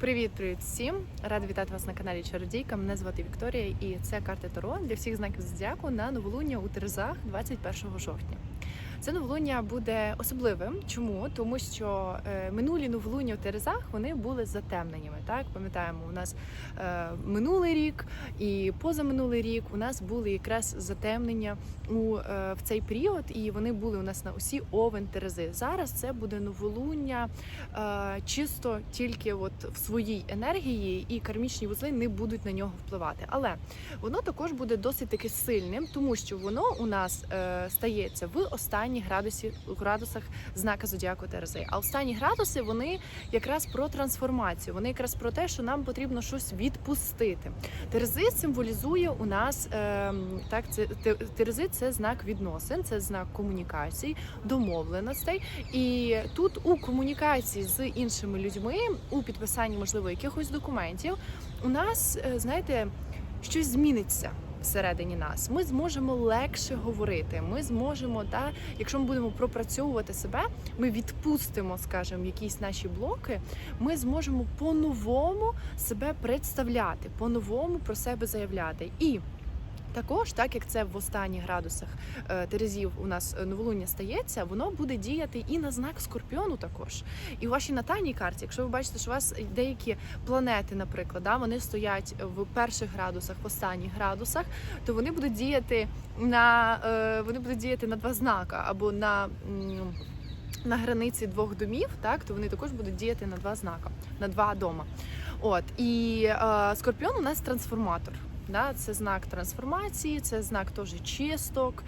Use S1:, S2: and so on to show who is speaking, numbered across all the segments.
S1: Привіт, привіт всім! Рада вітати вас на каналі Чародійка. Мене звати Вікторія, і це карти Таро для всіх знаків зодіаку на новолуння у Терезах 21 жовтня. Це новолуння буде особливим. Чому? Тому що е, минулі новолуння у Терезах вони були затемненнями. Так пам'ятаємо, у нас е, минулий рік і позаминулий рік у нас були якраз затемнення у е, в цей період, і вони були у нас на усі овен Терези. Зараз це буде новолуння чисто тільки от в своїй енергії, і кармічні вузли не будуть на нього впливати. Але воно також буде досить таки сильним, тому що воно у нас стається в останніх градусі, градусах знака зодіаку Терези. А останні градуси вони якраз про трансформацію. Вони якраз про те, що нам потрібно щось відпустити. Терези символізує у нас е, так. Це те- Терези це знак відносин, це знак комунікацій, домовленостей. І тут у комунікації з іншими людьми, у підписанні можливо якихось документів, у нас е, знаєте щось зміниться. Всередині нас ми зможемо легше говорити. Ми зможемо, та якщо ми будемо пропрацьовувати себе, ми відпустимо, скажімо, якісь наші блоки. Ми зможемо по-новому себе представляти, по-новому про себе заявляти. І також, так як це в останніх градусах е, Терезів у нас е, новолуння стається, воно буде діяти і на знак Скорпіону також. І у вашій натальній карті, якщо ви бачите, що у вас деякі планети, наприклад, да, вони стоять в перших градусах, в останніх градусах, то вони будуть діяти на е, вони будуть діяти на два знака або на. на границі двох домів, так то вони також будуть діяти на два знака, на два дома. От і е, скорпіон у нас трансформатор. Да, це знак трансформації, це знак теж чисток.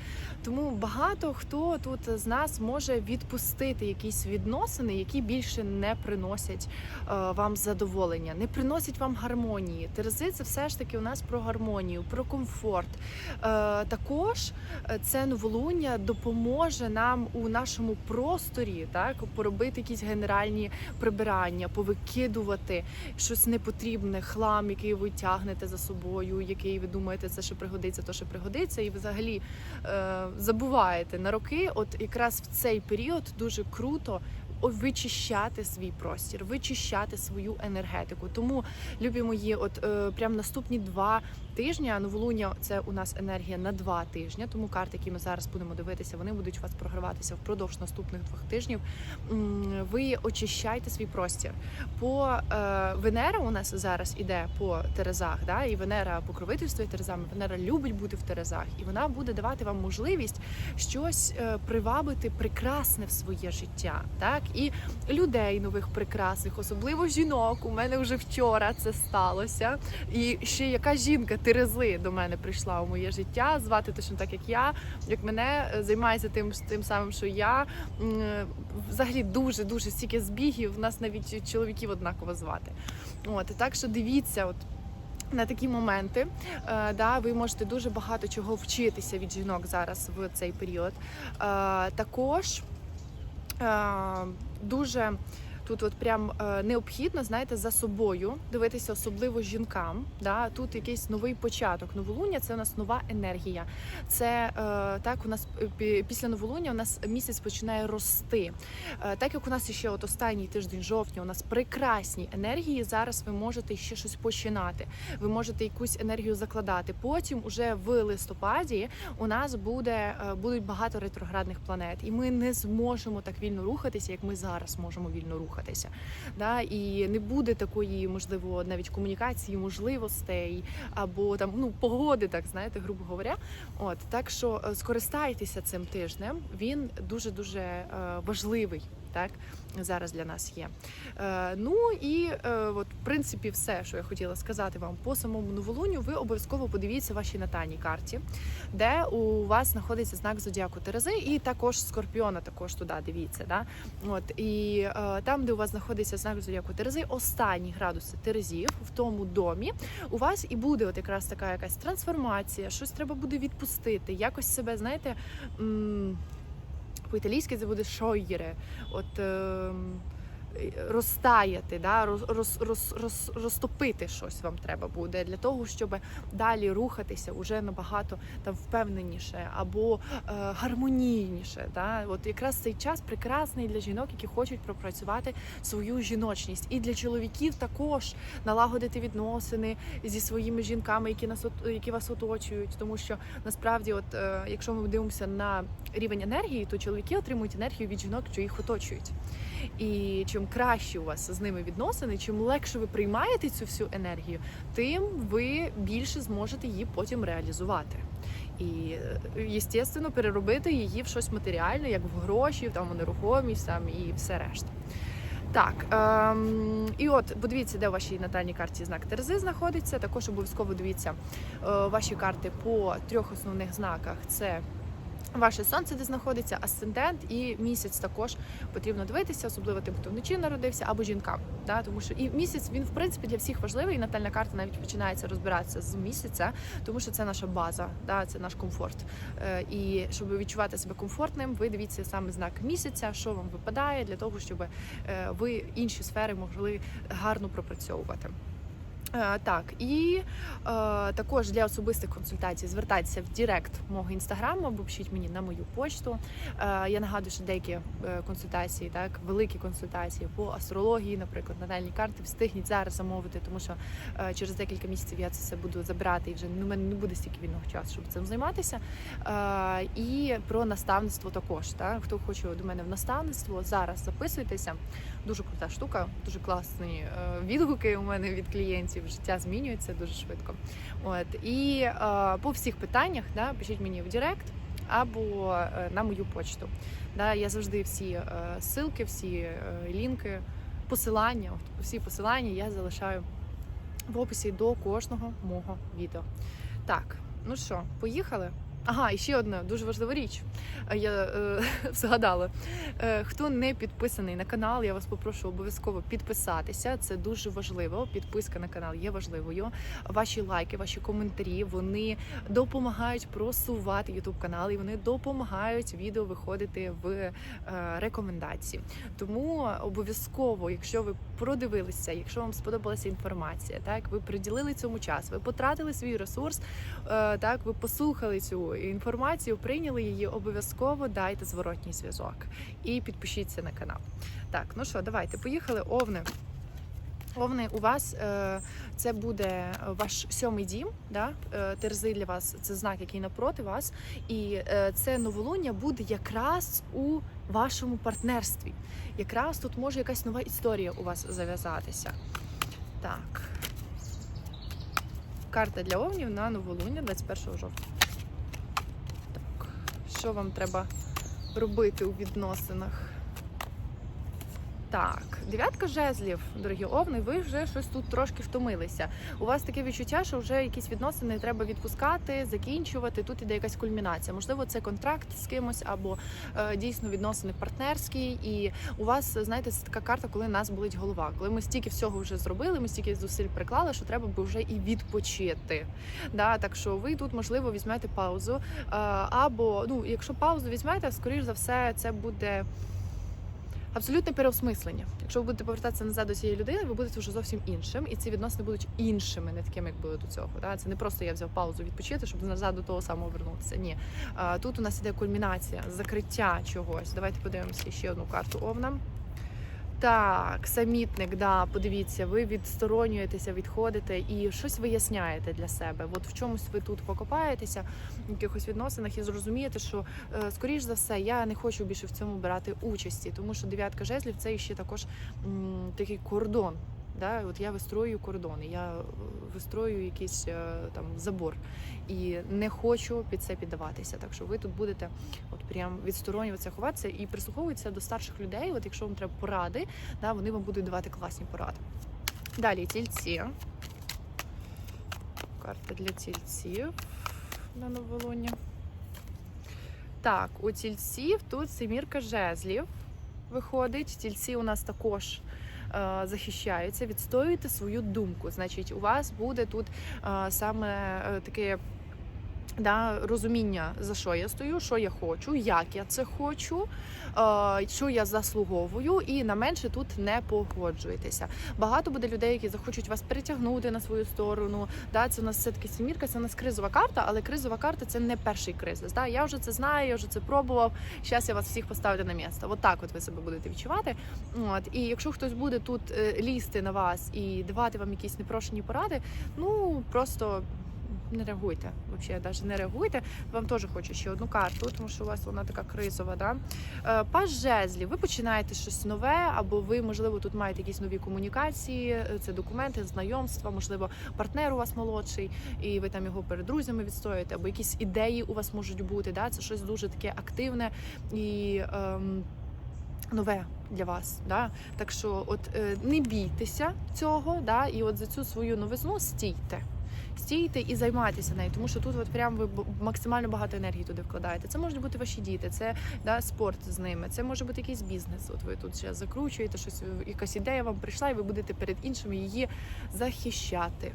S1: Тому багато хто тут з нас може відпустити якісь відносини, які більше не приносять е, вам задоволення, не приносять вам гармонії. Терези це все ж таки у нас про гармонію, про комфорт. Е, також е, це новолуння допоможе нам у нашому просторі, так поробити якісь генеральні прибирання, повикидувати щось непотрібне, хлам, який ви тягнете за собою, який ви думаєте, це що пригодиться, то що пригодиться, і ви взагалі е, забуваєте на роки. От якраз в цей період дуже круто. Вичищати свій простір, вичищати свою енергетику. Тому любі мої, от е, прям наступні два тижні. а Новолуння це у нас енергія на два тижні. Тому карти, які ми зараз будемо дивитися, вони будуть у вас програватися впродовж наступних двох тижнів. Ви очищайте свій простір. По е, Венера у нас зараз іде по Терезах, да, і Венера покровительствує Терезами. Венера любить бути в Терезах, і вона буде давати вам можливість щось е, привабити прекрасне в своє життя. Так і людей нових прекрасних, особливо жінок. У мене вже вчора це сталося. І ще яка жінка Терези до мене прийшла у моє життя, звати точно так, як я, як мене е, займається тим, тим самим, що я. Взагалі дуже дуже стільки збігів. У нас навіть чоловіків однаково звати. От так що дивіться, от. На такі моменти е, да, ви можете дуже багато чого вчитися від жінок зараз в цей період. Е, також дуже тут от прям е, необхідно, знаєте, за собою дивитися, особливо жінкам. Да? Тут якийсь новий початок. Новолуння це у нас нова енергія. Це е, так, у нас е, після новолуння у нас місяць починає рости. Так як у нас ще от останній тиждень жовтня, у нас прекрасні енергії. Зараз ви можете ще щось починати. Ви можете якусь енергію закладати. Потім, уже в листопаді, у нас буде будуть багато ретроградних планет, і ми не зможемо так вільно рухатися, як ми зараз можемо вільно рухатися. Да? І не буде такої, можливо, навіть комунікації, можливостей або там ну погоди, так знаєте, грубо говоря. От так що е, скористайтеся цим тижнем. Він дуже дуже важливий. Так зараз для нас є. Е, ну і е, от, в принципі, все, що я хотіла сказати вам по самому новолунню, ви обов'язково подивіться вашій натальній карті, де у вас знаходиться знак зодіаку Терези, і також Скорпіона, також туди дивіться. Да? От і е, там, де у вас знаходиться знак зодіаку Терези, останні градуси Терезів в тому домі, у вас і буде от якраз така якась трансформація, щось треба буде відпустити, якось себе, знаєте. По-італійськи це буде шойєре. От е, розтаяти, да, роз, роз, роз, роз, розтопити щось вам треба буде для того, щоб далі рухатися уже набагато там впевненіше або е, гармонійніше. Да? От якраз цей час прекрасний для жінок, які хочуть пропрацювати свою жіночність, і для чоловіків також налагодити відносини зі своїми жінками, які нас які вас оточують. Тому що насправді, от е, якщо ми дивимося на рівень енергії, то чоловіки отримують енергію від жінок, що їх оточують. І чим краще у вас з ними відносини, чим легше ви приймаєте цю всю енергію, тим ви більше зможете її потім реалізувати. І естественно, переробити її в щось матеріальне, як в гроші, там в нерухомість там і все решта. Так, ем, і от подивіться, де у вашій натальній карті знак Терези знаходиться. Також обов'язково дивіться е, ваші карти по трьох основних знаках: це Ваше сонце, де знаходиться асцендент і місяць також потрібно дивитися, особливо тим, хто вночі народився, або жінкам. Да? Тому що і місяць він в принципі для всіх важливий. І натальна карта навіть починається розбиратися з місяця, тому що це наша база, да? це наш комфорт. Е, і щоб відчувати себе комфортним, ви дивіться саме знак місяця, що вам випадає для того, щоб е, ви інші сфери могли гарно пропрацьовувати. Е, Так, і е, також для особистих консультацій звертайтеся в Директ мого інстаграму або пишіть мені на мою почту. Е, я нагадую, що деякі е, консультації, так великі консультації по астрології, наприклад, натальні карти, встигніть зараз замовити, тому що е, через декілька місяців я це все буду забирати і вже ну, мене не буде стільки вільного часу, щоб цим займатися. Е, і про наставництво також. Так? Хто хоче до мене в наставництво, зараз записуйтеся. Дуже крута штука, дуже класні е, відгуки у мене від клієнтів. Життя змінюється дуже швидко. От і е, по всіх питаннях да, пишіть мені в Директ або е, на мою почту. Да, я завжди всі е, ссылки, всі е, лінки, посилання, всі посилання я залишаю в описі до кожного мого відео. Так, ну що, поїхали? Ага, і ще одна дуже важлива річ. Е, Я е, згадала. Е, хто не підписаний на канал, я вас попрошу обов'язково підписатися. Це дуже важливо. Підписка на канал є важливою. Ваші лайки, ваші коментарі вони допомагають просувати YouTube канал і вони допомагають відео виходити в е, рекомендації. Тому обов'язково, якщо ви продивилися, якщо вам сподобалася інформація, так ви приділили цьому час, ви потратили свій ресурс, е, так ви послухали цю інформацію, прийняли її, обов'язково дайте зворотній зв'язок і підпишіться на канал. Так, ну що, давайте поїхали. Овни. Овни, у вас е, це буде ваш сьомий дім. Да? Е, терзи для вас це знак, який напроти вас, і е, це новолуння буде якраз у вашому партнерстві. Якраз тут може якась нова історія у вас зав'язатися. Так. Карта для овнів на новолуння 21 жовтня. Що вам треба робити у відносинах? Так, дев'ятка жезлів, дорогі овни, ви вже щось тут трошки втомилися. У вас таке відчуття, що вже якісь відносини треба відпускати, закінчувати. Тут іде якась кульмінація. Можливо, це контракт з кимось або е, дійсно відносини партнерські. І у вас, знаєте, це така карта, коли нас болить голова. Коли ми стільки всього вже зробили, ми стільки зусиль приклали, що треба би вже і відпочити. Да, так що ви тут можливо візьмете паузу. Е, або ну, якщо паузу візьмете, скоріш за все, це буде. Абсолютне переосмислення. Якщо ви будете повертатися назад до цієї людини, ви будете вже зовсім іншим, і ці відносини будуть іншими, не такими, як були до цього. Да? Це не просто я взяв паузу відпочити, щоб назад до того самого вернутися. Ні, тут у нас іде кульмінація, закриття чогось. Давайте подивимося ще одну карту Овна. Так, самітник, да, подивіться, ви відсторонюєтеся, відходите і щось виясняєте для себе. От в чомусь ви тут покопаєтеся в якихось відносинах і зрозумієте, що е, скоріш за все я не хочу більше в цьому брати участі, тому що дев'ятка жезлів це ще також м, такий кордон. Да? От я вистрою кордони, я е, вистрою якийсь е, там забор і не хочу під це піддаватися. Так що ви тут будете от прям відсторонюватися, ховатися і прислуховуватися до старших людей. От якщо вам треба поради, да, вони вам будуть давати класні поради. Далі тільці. Карта для тільців на новолуння. Так, у тільців тут семірка жезлів виходить. Тільці у нас також захищаються. Відстоюєте свою думку. Значить, у вас буде тут е, саме е, таке Да, розуміння, за що я стою, що я хочу, як я це хочу, е, що я заслуговую, і на менше тут не погоджуєтеся. Багато буде людей, які захочуть вас притягнути на свою сторону. Да, це у нас все таки сімірка, це у нас кризова карта, але кризова карта це не перший кризис. Да? Я вже це знаю, я вже це пробував. Зараз я вас всіх поставлю на місце. От так от ви себе будете відчувати. От і якщо хтось буде тут е, лізти на вас і давати вам якісь непрошені поради, ну просто не реагуйте. Взагалі, навіть не реагуйте. Вам теж хочу ще одну карту, тому що у вас вона така кризова. Да? Е, Паж жезлів. Ви починаєте щось нове, або ви, можливо, тут маєте якісь нові комунікації, е, це документи, знайомства, можливо, партнер у вас молодший, і ви там його перед друзями відстоюєте, або якісь ідеї у вас можуть бути. Да? Це щось дуже таке активне і. Ем, Нове для вас, да так що, от е, не бійтеся цього, да, і от за цю свою новизну стійте стійте і займайтеся нею, тому що тут от прям ви максимально багато енергії туди вкладаєте. Це можуть бути ваші діти, це да, спорт з ними, це може бути якийсь бізнес. От ви тут зараз закручуєте щось, якась ідея вам прийшла, і ви будете перед іншими її захищати.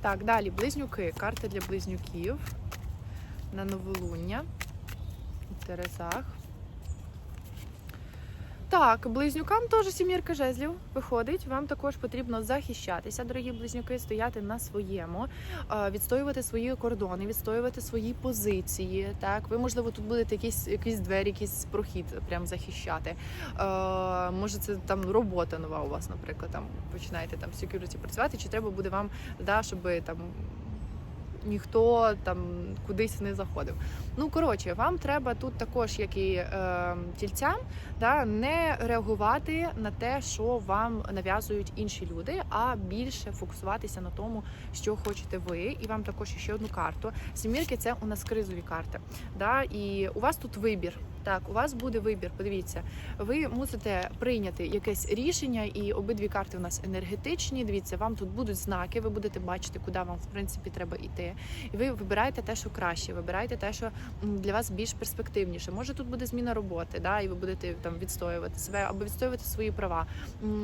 S1: Так, далі близнюки. Карта для близнюків на новолуння Терезах. Так, близнюкам теж сімірка жезлів виходить. Вам також потрібно захищатися, дорогі близнюки, стояти на своєму, е, відстоювати свої кордони, відстоювати свої позиції. Так, ви можливо тут будете якісь якісь двері, якийсь прохід прям захищати. Е, Може, це там робота нова у вас, наприклад, там починаєте там security працювати, чи треба буде вам да, щоб там. Ніхто там кудись не заходив. Ну коротше, вам треба тут також, як і е, тільцям, да, не реагувати на те, що вам нав'язують інші люди, а більше фокусуватися на тому, що хочете ви. І вам також ще одну карту. Сімірки це у нас кризові карти. Да, і у вас тут вибір. Так, у вас буде вибір. Подивіться, ви мусите прийняти якесь рішення, і обидві карти у нас енергетичні. Дивіться, вам тут будуть знаки, ви будете бачити, куди вам в принципі треба йти. І ви вибираєте те, що краще, вибираєте те, що для вас більш перспективніше. Може, тут буде зміна роботи, да, і ви будете там відстоювати себе або відстоювати свої права.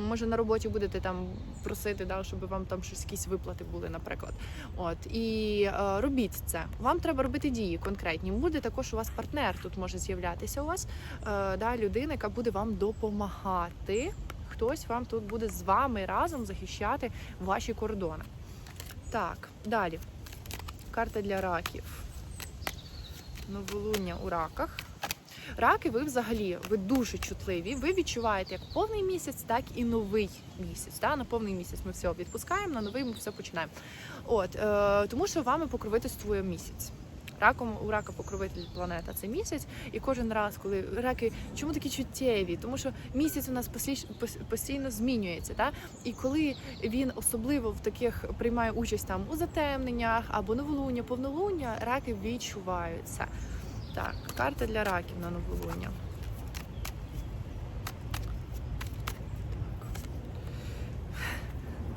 S1: Може, на роботі будете там просити, да, щоб вам там щось якісь виплати були, наприклад. От і е, робіть це. Вам треба робити дії конкретні. Буде також у вас партнер тут може з'являтися у вас, е, да, людина, яка буде вам допомагати. Хтось вам тут буде з вами разом захищати ваші кордони. Так, далі. Карта для раків. Новолуння у раках. Раки, ви взагалі ви дуже чутливі. Ви відчуваєте як повний місяць, так і новий місяць. Да? На повний місяць ми все відпускаємо, на новий ми все починаємо. От е, тому, що вами покровительствує місяць. Раком у рака покровитель планета це місяць, і кожен раз, коли раки, чому такі чуттєві? Тому що місяць у нас постійно змінюється. Та? І коли він особливо в таких приймає участь там у затемненнях або новолуння, повнолуння, раки відчуваються. Так, карта для раків на новолуння.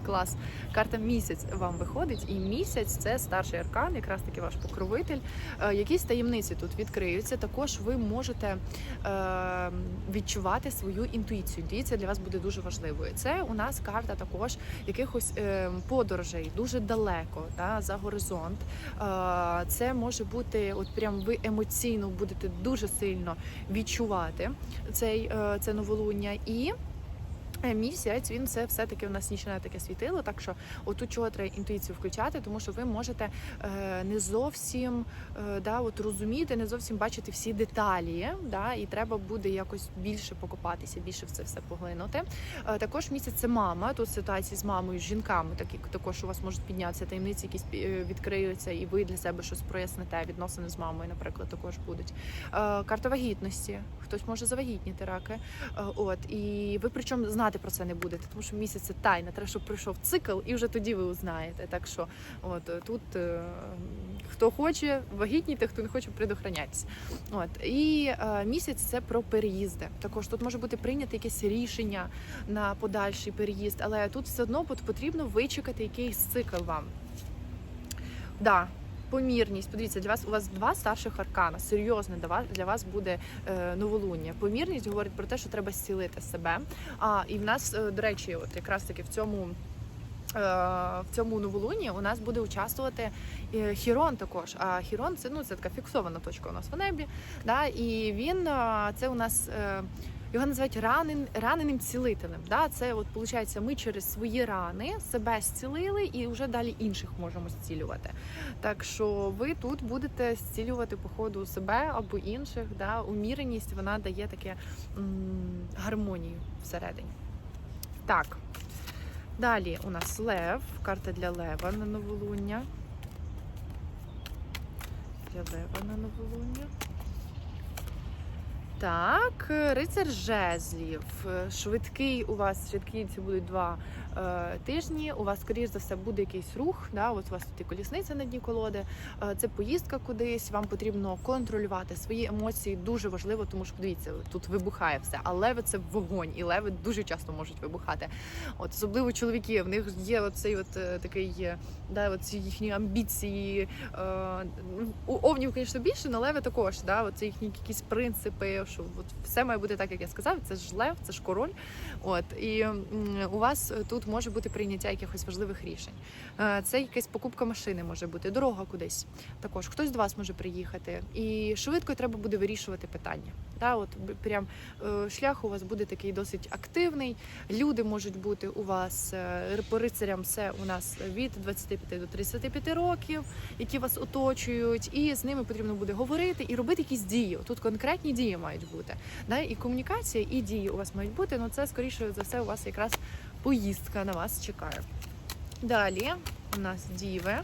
S1: Клас. Карта місяць вам виходить, і місяць це старший аркан, якраз таки ваш покровитель. Е, якісь таємниці тут відкриються. Також ви можете е, відчувати свою інтуїцію. Інтуїція для вас буде дуже важливою. Це у нас карта також якихось е, подорожей дуже далеко, да, за горизонт. Це може бути, от прям ви емоційно будете дуже сильно відчувати цей це новолуння і. Е, Місяць він це все-таки у нас нічне таке світило, так що отут чого треба інтуїцію включати, тому що ви можете е, не зовсім е, да, от розуміти, не зовсім бачити всі деталі, да, і треба буде якось більше покопатися, більше в це все поглинути. Е, також місяць це мама. Тут ситуації з мамою, з жінками, такі також у вас можуть піднятися таємниці, якісь е, відкриються, і ви для себе щось проясните. Відносини з мамою, наприклад, також будуть. Е, карта вагітності. Хтось може завагітніти раки. Е, От і ви причому знати про це не будете, тому що місяць це тайна. Треба, щоб пройшов цикл, і вже тоді ви узнаєте. Так що, от е, тут е, хто хоче вагітніти, хто не хоче, предохраняйтесь. От і е, місяць це про переїзди. Також тут може бути прийнято якесь рішення на подальший переїзд, але тут все одно потрібно вичекати якийсь цикл вам. Да, Помірність, подивіться, для вас у вас два старших аркана. Серйозне для вас для вас буде е, новолуння. Помірність говорить про те, що треба зцілити себе. А і в нас, е, до речі, от якраз таки в цьому в цьому новолунні у нас буде участвувати е, Хірон також. А Хірон це ну це така фіксована точка у нас в небі. Да? І він е, це у нас. Його називають ранен, раненим цілителем. Да? Це от виходить, ми через свої рани себе зцілили і вже далі інших можемо зцілювати. Так що ви тут будете зцілювати по ходу себе або інших. Да? Уміреність вона дає таке м, гармонію всередині. Так. Далі у нас лев, карта для лева на новолуння. Для лева на новолуння. Так, рицар жезлів. Швидкий у вас, швидкі це будуть два е, тижні. У вас, скоріш за все, буде якийсь рух. Да? От у вас тут і колісниця на дні колоди. Е, це поїздка кудись. Вам потрібно контролювати свої емоції. Дуже важливо, тому що подивіться, тут вибухає все. А леви це вогонь, і леви дуже часто можуть вибухати. От особливо чоловіки, в них є оцей от е, такий, е, да, от їхні амбіції. Е, ну, у овнів, звісно, більше, але леви також. Да? Це їхні якісь принципи, що от все має бути так, як я сказав. Це ж лев, це ж король. От і у вас тут може бути прийняття якихось важливих рішень. Е, Це якась покупка машини може бути, дорога кудись. Також хтось до вас може приїхати, і швидко треба буде вирішувати питання. Да, от прям е, шлях у вас буде такий досить активний. Люди можуть бути у вас е, по рицарям. Все у нас від 25 до 35 років, які вас оточують, і з ними потрібно буде говорити і робити якісь дії. Тут конкретні дії мають бути. Да? І комунікація, і дії у вас мають бути. Ну це скоріше за все у вас якраз поїздка на вас чекає. Далі у нас діви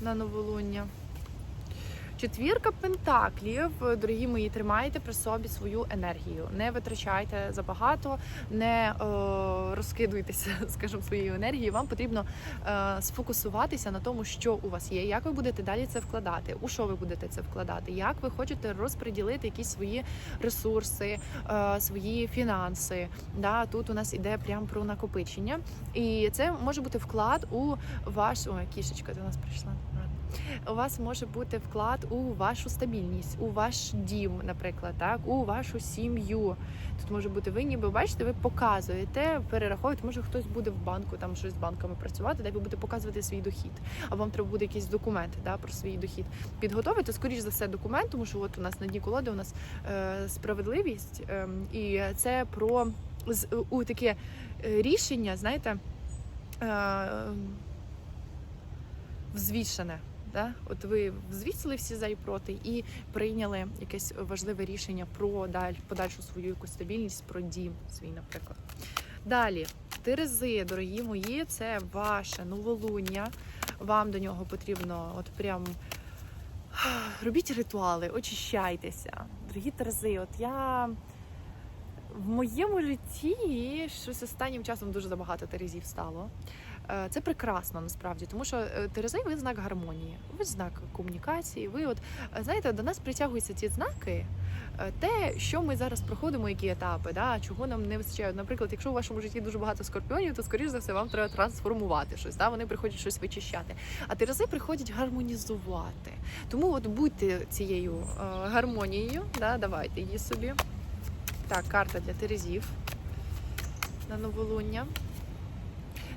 S1: на новолуння. Четвірка пентаклів, дорогі мої, тримайте при собі свою енергію. Не витрачайте забагато, не е, розкидуйтеся, скажімо, своєю енергією. Вам потрібно е, сфокусуватися на тому, що у вас є, як ви будете далі це вкладати, у що ви будете це вкладати, як ви хочете розподілити якісь свої ресурси, е, свої фінанси. Да, тут у нас іде прямо про накопичення, і це може бути вклад у ваш Ой, кішечка до нас прийшла. У вас може бути вклад у вашу стабільність, у ваш дім, наприклад, так, у вашу сім'ю. Тут може бути ви, ніби бачите, ви показуєте, перераховуєте, може хтось буде в банку, там щось з банками працювати, де ви будете показувати свій дохід. А вам треба буде якийсь документ да, про свій дохід підготовити. Скоріш за все, документ, тому що от у нас на дні колоди у нас е, справедливість, е, і це про з, у таке е, рішення, знаєте. Е, взвішене. Да? От ви взвісили всі за і проти і прийняли якесь важливе рішення про даль, подальшу свою якусь стабільність, про дім свій, наприклад. Далі, Терези, дорогі мої, це ваше новолуння. Вам до нього потрібно от прям робіть ритуали, очищайтеся. Дорогі Терези, от я в моєму житті щось останнім часом дуже забагато терезів стало. Е, Це прекрасно насправді, тому що е, Терези ви знак гармонії, ви знак комунікації. Ви от е, знаєте, до нас притягуються ті знаки, те, що ми зараз проходимо, які етапи, да, чого нам не вистачає. Наприклад, якщо у вашому житті дуже багато скорпіонів, то скоріш за все вам треба трансформувати щось. Да, вони приходять щось вичищати. А Терези приходять гармонізувати. Тому от будьте цією гармонією, да, давайте її собі. Так, карта для Терезів на новолуння.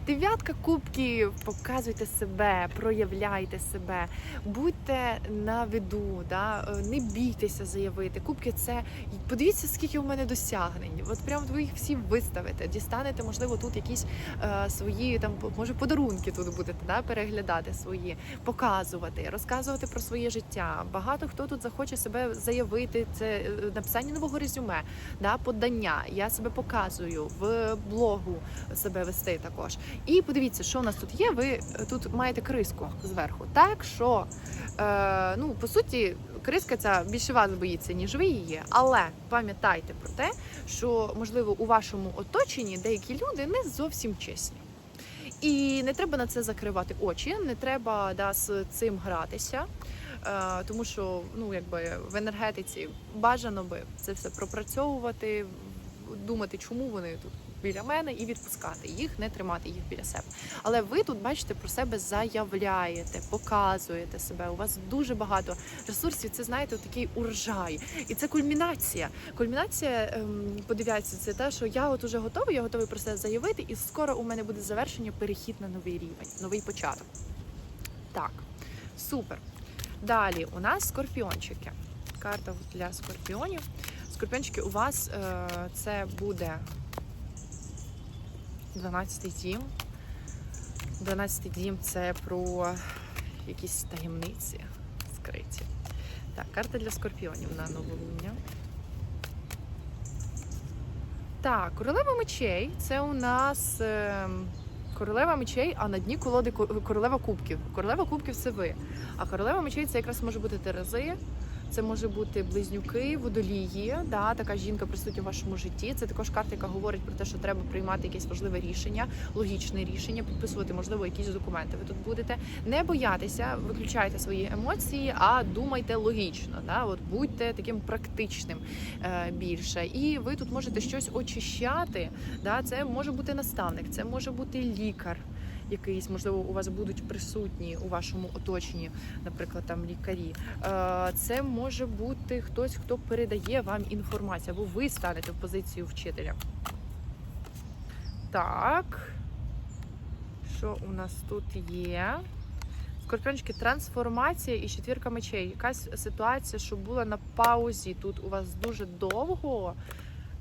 S1: Дев'ятка кубків, показуйте себе, проявляйте себе, будьте на виду, да? е, не бійтеся заявити. Кубки це подивіться, скільки у мене досягнень. От прям ви їх всі виставите, дістанете, можливо, тут якісь е, свої там, може, подарунки тут будете да? переглядати свої, показувати, розказувати про своє життя. Багато хто тут захоче себе заявити. Це е, написання нового резюме, да? подання. Я себе показую в блогу себе вести також. І подивіться, що у нас тут є. Ви е, тут маєте криску зверху. Так що, е, ну по суті, криска ця більше вас боїться, ніж ви її. Але пам'ятайте про те, що можливо у вашому оточенні деякі люди не зовсім чесні. І не треба на це закривати очі, не треба да, з цим гратися. Е, тому що ну якби в енергетиці бажано би це все пропрацьовувати, думати, чому вони тут біля мене і відпускати їх, не тримати їх біля себе. Але ви тут бачите про себе заявляєте, показуєте себе. У вас дуже багато ресурсів. Це знаєте, такий урожай, і це кульмінація. Кульмінація, ем, подивіться, це те, що я от уже готовий, я готовий про це заявити, і скоро у мене буде завершення, перехід на новий рівень, новий початок. Так, супер. Далі у нас скорпіончики. Карта для скорпіонів. Скорпіончики, у вас е, це буде 12-й дім. 12-й дім це про якісь таємниці скриті. Так, карта для скорпіонів на новолуння. Так, королева мечей це у нас е, королева мечей, а на дні колоди королева кубків. Королева кубків це ви. А королева мечей це якраз може бути Терези, це може бути близнюки, водолії. Да, така жінка присутня в вашому житті. Це також карта, яка говорить про те, що треба приймати якесь важливе рішення, логічне рішення, підписувати, можливо, якісь документи. Ви тут будете. Не боятися, виключайте свої емоції, а думайте логічно. Да? От будьте таким практичним е, більше. І ви тут можете щось очищати. Да? Це може бути наставник, це може бути лікар. Якийсь, можливо, у вас будуть присутні у вашому оточенні, наприклад, там лікарі. Е, Це може бути хтось, хто передає вам інформацію, або ви станете в позицію вчителя. Так. Що у нас тут є? Скорпіончики, трансформація і четвірка мечей. Якась ситуація, що була на паузі тут у вас дуже довго.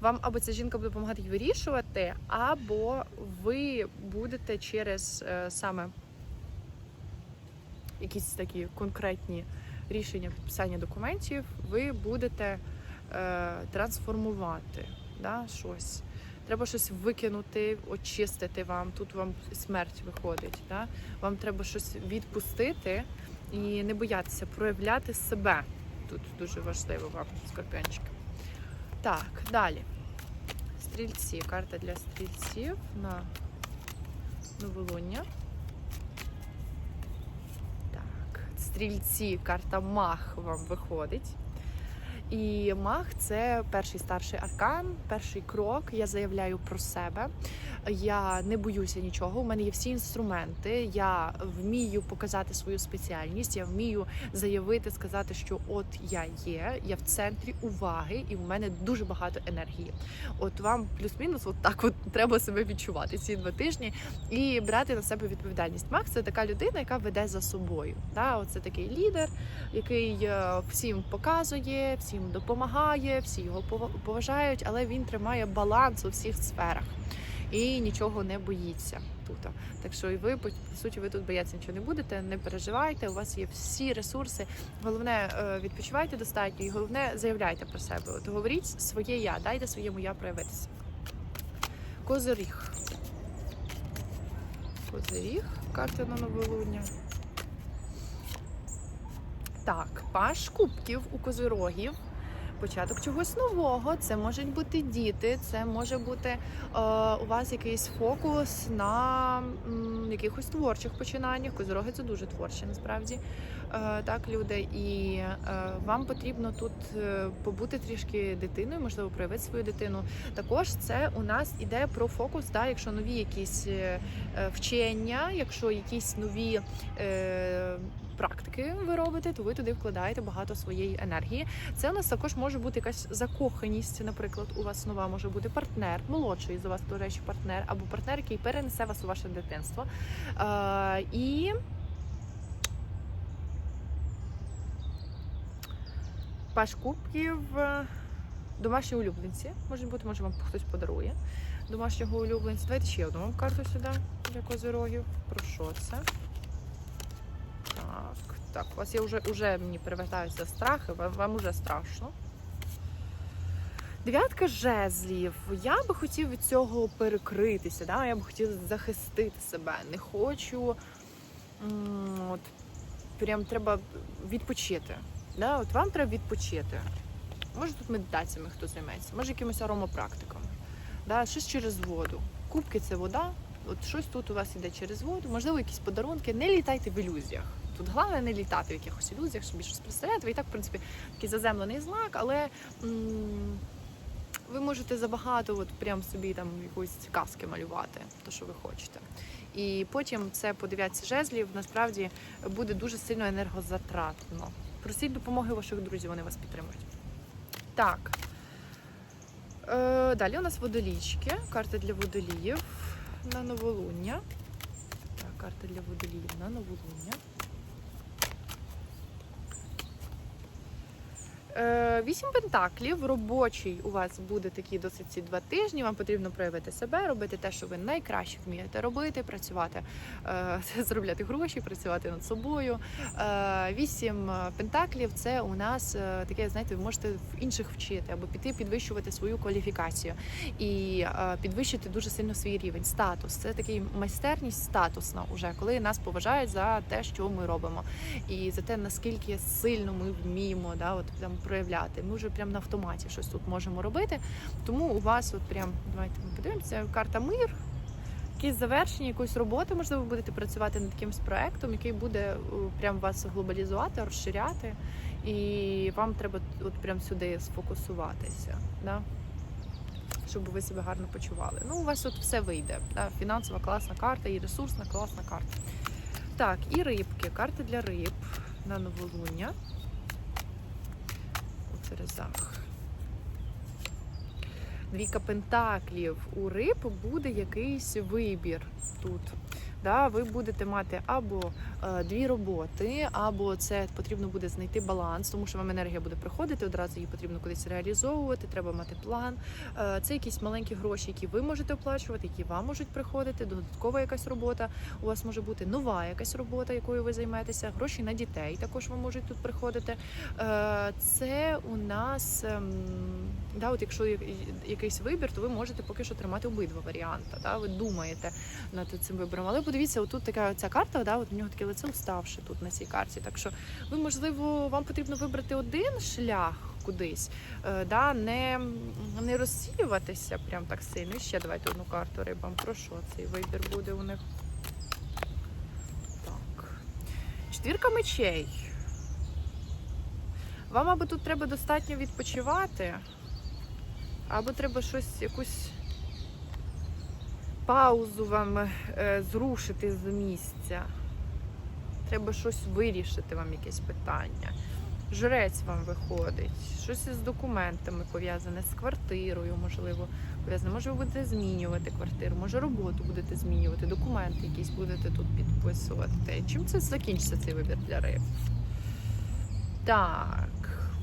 S1: Вам або ця жінка буде допомагати вирішувати, або ви будете через е, саме якісь такі конкретні рішення підписання документів, ви будете е, трансформувати да, щось. Треба щось викинути, очистити вам. Тут вам смерть виходить. Да? Вам треба щось відпустити і не боятися проявляти себе. Тут дуже важливо вам, скорпіончики. Так, далі. Стрільці. Карта для стрільців на новолуння. Так, стрільці, карта мах вам виходить. І мах це перший старший аркан, перший крок. Я заявляю про себе. Я не боюся нічого. У мене є всі інструменти. Я вмію показати свою спеціальність. Я вмію заявити, сказати, що от я є, я в центрі уваги, і в мене дуже багато енергії. От вам плюс-мінус, от так от треба себе відчувати ці два тижні і брати на себе відповідальність. Мах це така людина, яка веде за собою. Да? Оце такий лідер, який е, всім показує, всім допомагає, всі його поважають, але він тримає баланс у всіх сферах і нічого не боїться тут. Так що і ви по суті, ви тут боятися нічого не будете, не переживайте. У вас є всі ресурси. Головне, е, відпочивайте достатньо, і головне заявляйте про себе. От говоріть своє я, дайте своєму я проявитися. Козиріг. Козиріг, карта на новолуння. Так, паш кубків у козирогів. Початок чогось нового. Це можуть бути діти, це може бути е, у вас якийсь фокус на м, якихось творчих починаннях. Козироги це дуже творчі, насправді. Е, так, люди. І е, вам потрібно тут е, побути трішки дитиною, можливо, проявити свою дитину. Також це у нас іде про фокус, да, якщо нові якісь е, е, вчення, якщо якісь нові. Е, Практики ви робите, то ви туди вкладаєте багато своєї енергії. Це у нас також може бути якась закоханість. Наприклад, у вас нова може бути партнер, молодший за вас, до речі, партнер, або партнер, який перенесе вас у ваше дитинство. Е, і паш кубків. е, Домашні улюбленці можуть бути, може вам хтось подарує домашнього улюбленця. Давайте ще одну карту сюди для козирогів. Про що це? Так, так, у вас є вже, вже мені перевертаються страхи, вам, вам уже страшно. Дев'ятка жезлів. Я би хотів від цього перекритися, да? я би хотів захистити себе. Не хочу. От, прям треба відпочити. Да? От вам треба відпочити. Може тут медитаціями хто займеться, може якимось аромапрактиками. Да? Щось через воду. Кубки це вода. От щось тут у вас іде через воду, можливо, якісь подарунки. Не літайте в ілюзіях. Тут головне не літати в якихось ілюзіях, собі щось представляєте. Ви і так, в принципі, такий заземлений знак, але м, ви можете забагато, от прям собі там якоїсь казки малювати, то що ви хочете. І потім це по дев'ятці жезлів насправді буде дуже сильно енергозатратно. Просіть допомоги ваших друзів, вони вас підтримують. Так. Е, далі у нас водолічки, карта для водоліїв на новолуння. Так, карта для водоліїв на новолуння. Вісім пентаклів. Робочий у вас буде такий досить ці два тижні. Вам потрібно проявити себе, робити те, що ви найкраще вмієте робити, працювати, е, заробляти гроші, працювати над собою. Е, Вісім е, пентаклів це у нас е, таке, знаєте, ви можете в інших вчити або піти підвищувати свою кваліфікацію і е, підвищити дуже сильно свій рівень, статус. Це такий майстерність статусна, уже коли нас поважають за те, що ми робимо, і за те, наскільки сильно ми вміємо да, от там проявляти. Ми вже прям на автоматі щось тут можемо робити. Тому у вас, от прям давайте ми подивимося, карта мир. Якісь завершення якоїсь роботи, можливо, ви будете працювати над якимось проектом, який буде е, прям вас глобалізувати, розширяти, і вам треба от прям сюди сфокусуватися, да? щоб ви себе гарно почували. Ну, у вас от все вийде. Да? Фінансова класна карта і ресурсна класна карта. Так, і рибки. Карти для риб на новолуння. У Терезах. Двійка пентаклів у риб буде якийсь вибір тут. Да, ви будете мати або е, дві роботи, або це потрібно буде знайти баланс, тому що вам енергія буде приходити, одразу її потрібно кудись реалізовувати, треба мати план. Е, це якісь маленькі гроші, які ви можете оплачувати, які вам можуть приходити, додаткова якась робота. У вас може бути нова якась робота, якою ви займаєтеся, гроші на дітей також вам можуть тут приходити. Е, це у нас, ем, да, от якщо якийсь вибір, то ви можете поки що тримати обидва варіанти. Да? Ви думаєте над цим вибором. Але подивіться, отут така ця карта, да, от у нього таке лице уставше тут на цій карті. Так що ви, можливо, вам потрібно вибрати один шлях кудись, е, да, не, не розсіюватися прям так сильно. І ще давайте одну карту рибам. Про що цей вибір буде у них? Так. Четвірка мечей. Вам або тут треба достатньо відпочивати, або треба щось, якусь паузу вам е, зрушити з місця. Треба щось вирішити вам, якесь питання. Жрець вам виходить, щось із документами пов'язане з квартирою, можливо, пов'язане. Може, ви будете змінювати квартиру, може роботу будете змінювати, документи якісь будете тут підписувати. Чим це закінчиться цей вибір для риб? Так,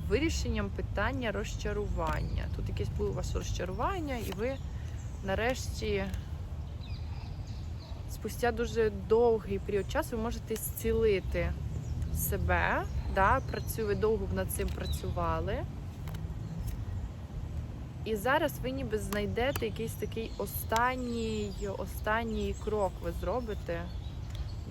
S1: вирішенням питання розчарування. Тут якесь було у вас розчарування, і ви нарешті спустя дуже довгий період часу ви можете зцілити себе. Да? Працю, ви довго над цим працювали. І зараз ви ніби знайдете якийсь такий останній, останній крок ви зробите,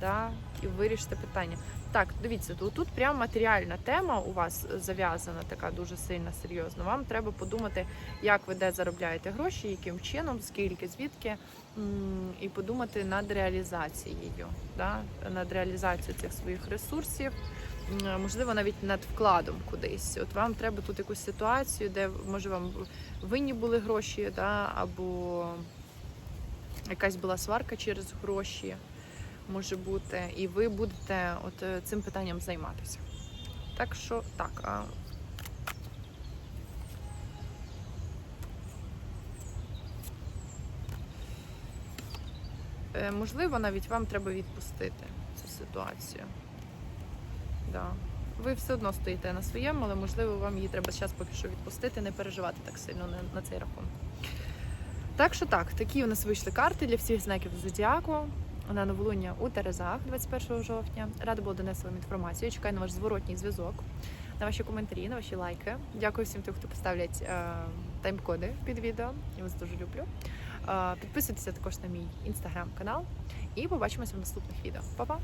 S1: да? і вирішите питання. Так, дивіться, тут, тут прям матеріальна тема у вас зав'язана, така дуже сильна, серйозна. Вам треба подумати, як ви де заробляєте гроші, яким чином, скільки, звідки, і подумати над реалізацією, да? над реалізацією цих своїх ресурсів, можливо, навіть над вкладом кудись. От вам треба тут якусь ситуацію, де може вам винні були гроші, да? або якась була сварка через гроші може бути, і ви будете от е, цим питанням займатися. Так що так. Е, Можливо, навіть вам треба відпустити цю ситуацію. Да. Ви все одно стоїте на своєму, але можливо вам її треба зараз поки що відпустити, не переживати так сильно на, на цей рахунок. Так що так, такі у нас вийшли карти для всіх знаків зодіаку на новолуння у Терезах 21 жовтня. Рада була донести вам інформацію. Чекаю на ваш зворотній зв'язок, на ваші коментарі, на ваші лайки. Дякую всім тим, хто поставлять е, тайм-коди під відео. Я вас дуже люблю. Е, підписуйтеся також на мій інстаграм-канал і побачимося в наступних відео. Па-па!